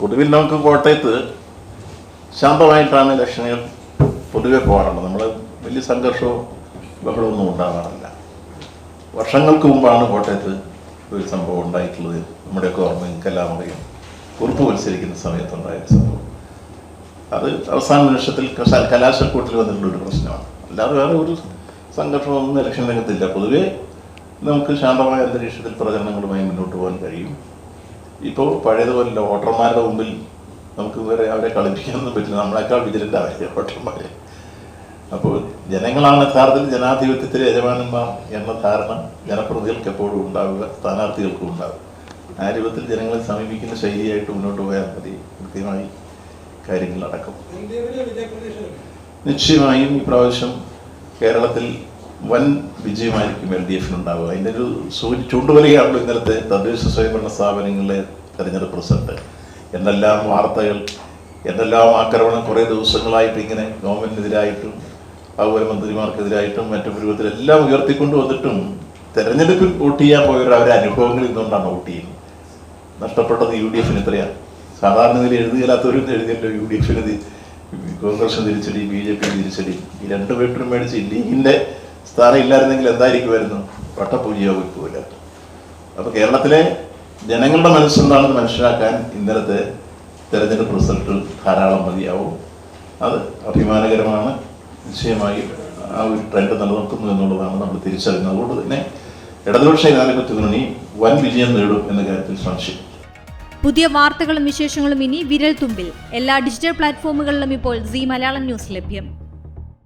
പൊതുവിൽ നമുക്ക് കോട്ടയത്ത് ശാന്തമായിട്ടാണ് ഇലക്ഷനുകൾ പൊതുവെ പോകാറുള്ളത്. നമ്മൾ വലിയ സംഘർഷവും ബഹളമൊന്നും ഉണ്ടാകാറില്ല. വർഷങ്ങൾക്ക് മുമ്പാണ് കോട്ടയത്ത് ഒരു സംഭവം ഉണ്ടായിട്ടുള്ളത്. നമ്മുടെയൊക്കെ ഓർമ്മ നിങ്ങൾക്കെല്ലാം അറിയാം കുറുപ്പ് മത്സരിക്കുന്ന സമയത്തുണ്ടായ സംഭവം. അത് അവസാന നിമിഷത്തിൽ കലാശക്കൂട്ടിൽ വന്നിട്ടുള്ള ഒരു പ്രശ്നമാണ്. അല്ലാതെ വേറെ ഒരു സംഘർഷമൊന്നും ഇലക്ഷൻ രംഗത്തില്ല. പൊതുവേ നമുക്ക് ശാന്തമായ അന്തരീക്ഷത്തിൽ പ്രചരണങ്ങളുമായി മുന്നോട്ട് പോകാൻ കഴിയും. ഇപ്പോൾ പഴയതുപോലെ വോട്ടർമാരുടെ മുമ്പിൽ നമുക്ക് വേറെ അവരെ കളിപ്പിക്കാനൊന്നും പറ്റില്ല. നമ്മളെക്കാൾ വിജിലന്റ് വോട്ടർമാരെ. അപ്പോൾ ജനങ്ങളാണ് യഥാർത്ഥത്തിൽ ജനാധിപത്യത്തിലെ യജമാനന്മാർ എന്ന ധാരണ ജനപ്രതികൾക്ക് എപ്പോഴും ഉണ്ടാവുക സ്ഥാനാർത്ഥികൾക്കും ഉണ്ടാവുക. ആ രൂപത്തിൽ ജനങ്ങളെ സമീപിക്കുന്ന ശൈലിയായിട്ട് മുന്നോട്ട് പോയാൽ മതി. കൃത്യമായി കാര്യങ്ങൾ നടക്കും നിശ്ചയമായും ഈ പ്രാവശ്യം കേരളത്തിൽ വൻ വിജയമായിരിക്കും എൽ ഡി എഫിനുണ്ടാവുക. അതിന്റെ ഒരു സൂര്യ ചൂണ്ടുവലിയാണല്ലോ ഇന്നലത്തെ തദ്ദേശ സ്വയംഭരണ സ്ഥാപനങ്ങളിലെ തെരഞ്ഞെടുപ്പ് റിസൾട്ട്. എന്തെല്ലാം വാർത്തകൾ എന്തെല്ലാം ആക്രമണം കുറേ ദിവസങ്ങളായിട്ട് ഇങ്ങനെ ഗവൺമെന്റിനെതിരായിട്ടും അതുപോലെ മന്ത്രിമാർക്കെതിരായിട്ടും മറ്റു രൂപത്തിലെല്ലാം ഉയർത്തിക്കൊണ്ട് വന്നിട്ടും തെരഞ്ഞെടുപ്പിൽ വോട്ട് ചെയ്യാൻ പോയവർ അവരുടെ അനുഭവങ്ങൾ ഇന്നുകൊണ്ടാണ് വോട്ട് ചെയ്യുന്നത്. നഷ്ടപ്പെട്ടത് യു ഡി എഫിന് എത്രയാണ് സാധാരണ നിലയിൽ എഴുതുകയില്ലാത്തവരും എഴുതിയല്ലോ യു ഡി എഫിന് കോൺഗ്രസ് തിരിച്ചടി ബി ജെ പി തിരിച്ചടി. ഈ രണ്ട് പേരും മേടിച്ച് ലീഗിന്റെ സ്ഥാനം ഇല്ലായിരുന്നെങ്കിൽ എന്തായിരിക്കുമായിരുന്നു? വട്ടപൂജയാവും പോയില്ല അപ്പൊ കേരളത്തിലെ ജനങ്ങളുടെ മനസ്സെന്താണെന്ന് മനസ്സിലാക്കാൻ ഇന്നലത്തെ തെരഞ്ഞെടുപ്പ് റിസൾട്ട് ധാരാളം മതിയാവും. അത് അഭിമാനകരമാണ്. നിശ്ചയമായി ആ ഒരു ട്രെൻഡ് നിലനിർത്തുന്നു എന്നുള്ളതാണ് നമ്മൾ തിരിച്ചറിയുന്നത്. അതുകൊണ്ട് തന്നെ ഇടതുപക്ഷ ജനാധിപത്യ മുന്നണി വൻ വിജയം നേടും എന്ന കാര്യത്തിൽ സംശയം. പുതിയ വാർത്തകളും വിശേഷങ്ങളും ഇനി വിരൽ തുമ്പിൽ എല്ലാ ഡിജിറ്റൽ പ്ലാറ്റ്ഫോമുകളിലും ഇപ്പോൾ സി മലയാളം ന്യൂസ് ലഭ്യം.